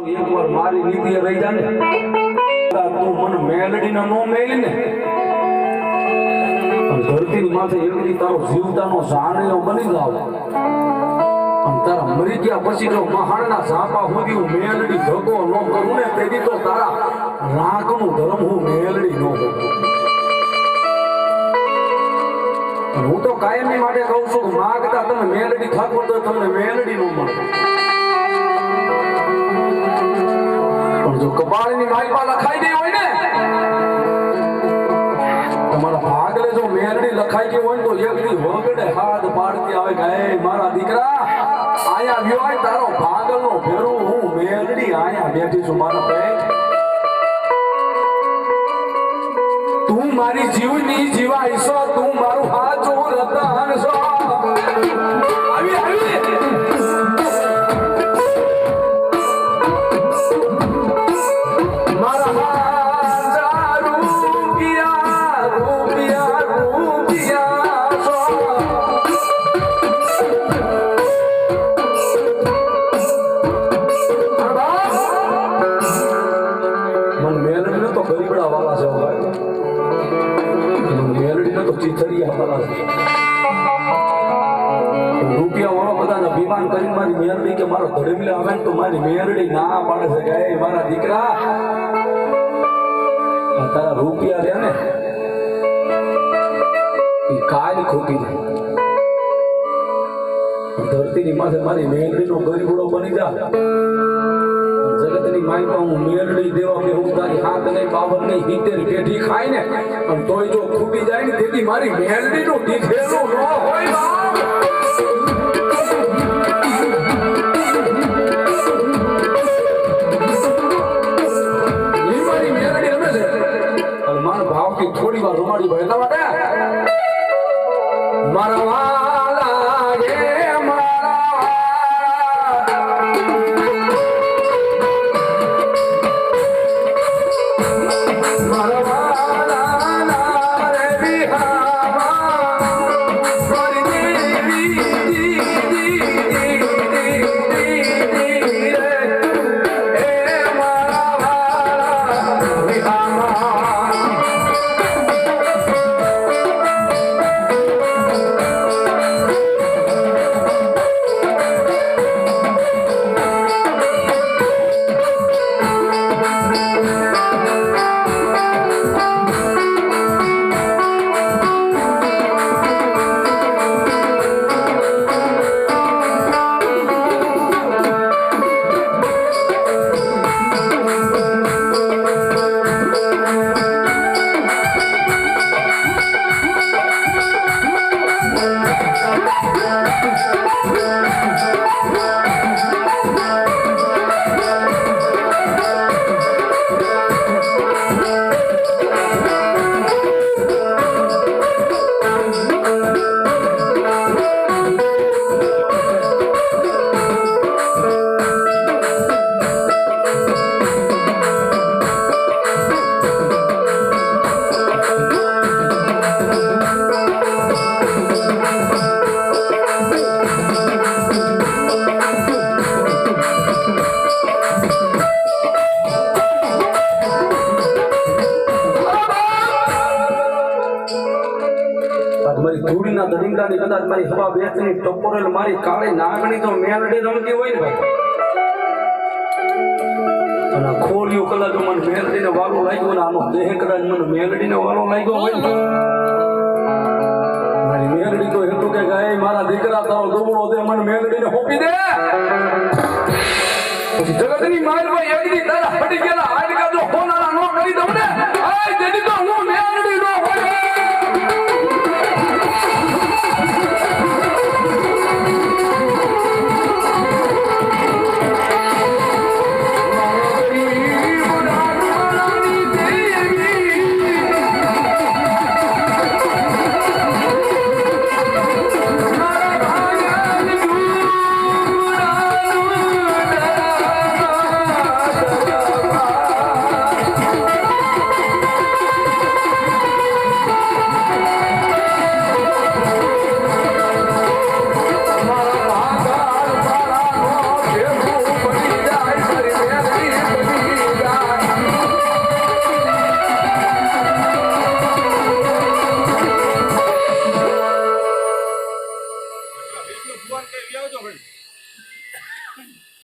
એકવાર મારી નીતિ રહી જા ને તું મને મેલડી નો મેલી ને અને ધરતીની માથે એકલી તારો જીવતાનો સાણિયો બની જાવ. તારા મરી ગયા પછી જો મહાણના ઝાપા સુધી હું મેલડી ભગો ન કરું ને તેથી તો તારા રાગનું ધર્મ હું મેલડી ન હું તો કાયમી માટે કહું છું માગતા તમે મેલડી થાકો તો તમને મેલડી ન મળે. જો કપાળની માલપા લખાઈ ગઈ હોય ને? તમારા ભાગલે જો મેરડી લખાઈ ગઈ હોય તો એક વગડે હાથ પાડતી આવે કે મારા દીકરા આયા વ્યો હોય તારો ભાગલનો ભેરો, હું મેરડી આયા બેઠી છું, મારા ભાઈ. તું મારી જીવની જીવાય ઈશો તું મારું હાચું તો ચીથડિયા રૂપિયા વાળો બધાને વિમાન કરી મારી મેલડી કે મારો ધડમીલા આવે તો મારી મેલડી ના પાડે છે કે મારા દીકરા. તારા રૂપિયા રહ્યા ને, એ કાલ ખોટી જાય. ધરતીની માથે મારી મેલડીનો ગરીબડો બની જા. જગતની માઈ હું મેળવી દેવા કે હું તારી હાથ નહીં, બાવન નહીં હિતેર પેઢી ખાય ને પણ તોય જો ખૂટી જાય ને તેથી મારી મેળવી નું દીધેલું ન હોય મારા ભાવથી થોડી વાર રૂમાડી ભરતા મારા ધૂળીના દરિંગાની કદાચ મારી હવા વેચની ટપોરેલ મારી કાળી નાગણી તો મેલડી રમતી હોય ને અને આ કદાચ મને મેલડીને વાલો લાગ્યો ને આનો દેહ કદાચ મને મેલડીને વાલો લાગ્યો હોય ને મારી મેલડી તો એટલું કે ગાય મારા દીકરા, તારો દુબળો દે મને મેલડીને હોપી દે. જગતની માલમાં એડી તારા ફટી ગયેલા હાડકા જો હોનારા નો કરી દઉં ને. આય દેડી તો